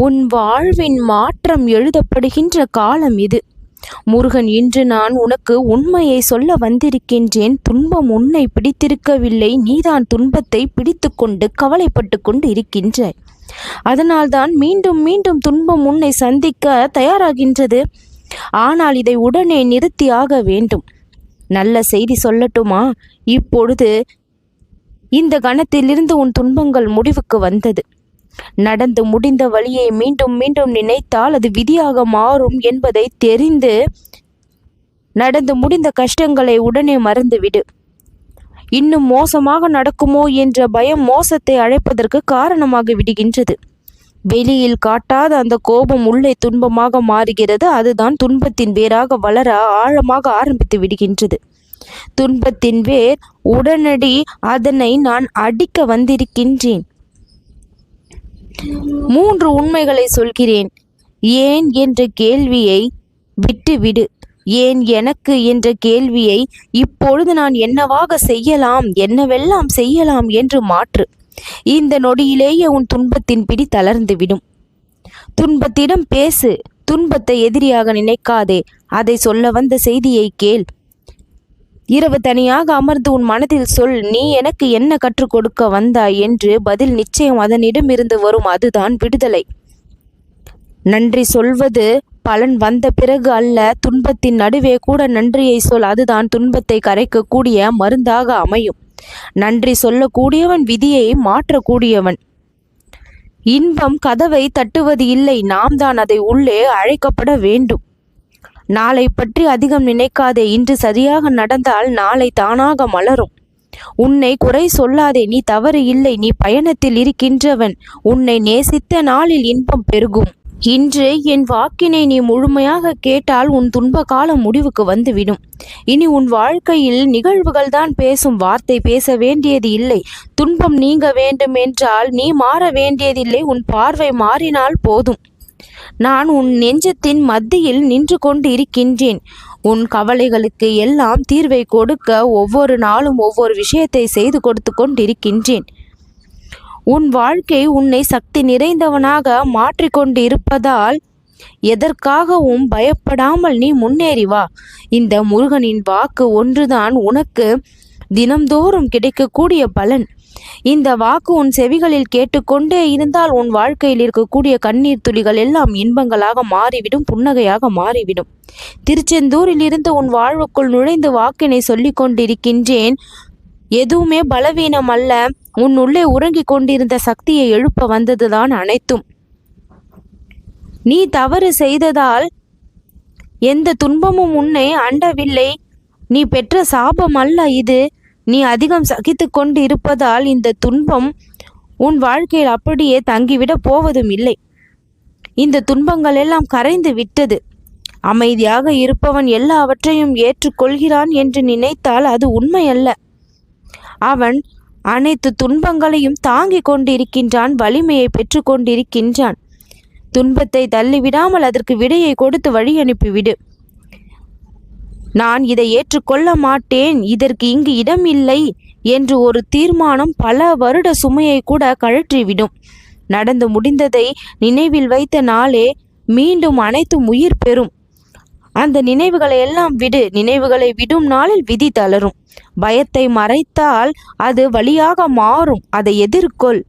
உன் வாழ்வின் மாற்றம் எழுதப்படுகின்ற காலம் இது. முருகன் இன்று நான் உனக்கு உண்மையை சொல்ல வந்திருக்கின்றேன். துன்பம் உன்னை பிடித்திருக்கவில்லை. நீதான் துன்பத்தை பிடித்துக்கொண்டு கவலைப்பட்டு கொண்டு இருக்கின்றாய். அதனால்தான் மீண்டும் மீண்டும் துன்பம் உன்னை சந்திக்க தயாராகின்றது. ஆனால் இதை உடனே நிறுத்தியாக வேண்டும். நல்ல செய்தி சொல்லட்டுமா? இப்பொழுது இந்த கணத்திலிருந்து உன் துன்பங்கள் முடிவுக்கு வந்தது. நடந்து முடிந்த வழியை மீண்டும் மீண்டும் நினைத்தால் அது விதியாக மாறும் என்பதை தெரிந்து நடந்து முடிந்த கஷ்டங்களை உடனே மறந்துவிடு. இன்னும் மோசமாக நடக்குமோ என்ற பயம் மோசத்தை அழைப்பதற்கு காரணமாக விடுகின்றது. வெளியில் காட்டாத அந்த கோபம் உள்ளே துன்பமாக மாறுகிறது. அதுதான் துன்பத்தின் வேராக வளர ஆழமாக ஆரம்பித்து விடுகின்றது. துன்பத்தின் வேர் உடனடி அதனை நான் அடிக்க வந்திருக்கின்றேன். மூன்று உண்மைகளை சொல்கிறேன். ஏன் என்ற கேள்வியை விட்டுவிடு. ஏன் எனக்கு என்ற கேள்வியை இப்பொழுது நான் என்னவாக செய்யலாம் என்னவெல்லாம் செய்யலாம் என்று மாற்று. இந்த நொடியிலேயே உன் துன்பத்தின் பிடி தளர்ந்துவிடும் துன்பத்திடம் பேசு. துன்பத்தை எதிரியாக நினைக்காதே. அதை சொல்ல வந்த செய்தியை கேள். இரவு தனியாக அமர்ந்து உன் மனதில் சொல் நீ எனக்கு என்ன கற்றுக் கொடுக்க வந்தாய் என்று பதில் நிச்சயம் அதனிடமிருந்து வரும் அதுதான் விடுதலை. நன்றி சொல்வது பலன் வந்த பிறகு அல்ல துன்பத்தின் நடுவே கூட நன்றியை சொல் அதுதான் துன்பத்தை கரைக்கக்கூடிய மருந்தாக அமையும். நன்றி சொல்லக்கூடியவன் விதியை மாற்றக்கூடியவன். இன்பம் கதவை தட்டுவது இல்லை நாம் தான் அதை உள்ளே அழைக்கப்பட வேண்டும். நாளை பற்றி அதிகம் நினைக்காதே. இன்று சரியாக நடந்தால் நாளை தானாக மலரும். உன்னை குறை சொல்லாதே. நீ தவறு இல்லை. நீ பயணத்தில் இருக்கின்றவன். உன்னை நேசித்த நாளில் இன்பம் பெருகும். இன்று என் வாக்கினை நீ முழுமையாக கேட்டால் உன் துன்ப காலம் முடிவுக்கு வந்துவிடும். இனி உன் வாழ்க்கையில் நிகழ்வுகள் தான் பேசும். வார்த்தை பேச வேண்டியது இல்லை. துன்பம் நீங்க வேண்டும் என்றால் நீ மாற வேண்டியதில்லை. உன் பார்வை மாறினால் போதும். நான் உன் நெஞ்சத்தின் மத்தியில் நின்று கொண்டு இருக்கின்றேன் உன் கவலைகளுக்கு எல்லாம் தீர்வை கொடுக்க ஒவ்வொரு நாளும் ஒவ்வொரு விஷயத்தை செய்து கொடுத்து கொண்டிருக்கின்றேன். உன் வாழ்க்கை உன்னை சக்தி நிறைந்தவனாக மாற்றிக்கொண்டு இருப்பதால் எதற்காகவும் பயப்படாமல் நீ முன்னேறி வா. இந்த முருகனின் வாக்கு ஒன்றுதான் உனக்கு தினம்தோறும் கிடைக்கக்கூடிய பலன். இந்த வாக்கு உன் செவிகளில் கேட்டுக்கொண்டே இருந்தால் உன் வாழ்க்கையில் இருக்கக்கூடிய கண்ணீர் துளிகள் எல்லாம் இன்பங்களாக மாறிவிடும் புன்னகையாக மாறிவிடும். திருச்செந்தூரில் இருந்து உன் வாழ்வுக்குள் நுழைந்து வாக்கினை சொல்லி கொண்டிருக்கின்றேன். எதுவுமே பலவீனம் அல்ல. உன் உள்ளே உறங்கிக் கொண்டிருந்த சக்தியை எழுப்ப வந்ததுதான் அனைத்தும். நீ தவறு செய்ததால் எந்த துன்பமும் உன்னை அண்டவில்லை. நீ பெற்ற சாபம் அல்ல இது. நீ அதிகம் சகித்து கொண்டு இருப்பதால் இந்த துன்பம் உன் வாழ்க்கையில் அப்படியே தங்கிவிட போவதும் இல்லை. இந்த துன்பங்கள் எல்லாம் கரைந்து விட்டது. அமைதியாக இருப்பவன் எல்லாவற்றையும் ஏற்றுக்கொள்கிறான் என்று நினைத்தால் அது உண்மையல்ல. அவன் அனைத்து துன்பங்களையும் தாங்கிக் கொண்டிருக்கின்றான் வலிமையை பெற்று கொண்டிருக்கின்றான். துன்பத்தை தள்ளிவிடாமல் அதற்கு விடையை கொடுத்து வழி அனுப்பிவிடு. நான் இதை ஏற்றுக்கொள்ள மாட்டேன் இதற்கு இங்கு இடம் இல்லை என்று ஒரு தீர்மானம் பல வருட சுமையை கூட கழற்றிவிடும். நடந்து முடிந்ததை நினைவில் வைத்த நாளே மீண்டும் அனைத்தும் உயிர் பெறும். அந்த நினைவுகளை எல்லாம் விடு நினைவுகளை விடும் நாளில் விதி தளரும். பயத்தை மறைத்தால் அது வழியாக மாறும் அதை எதிர்கொள்.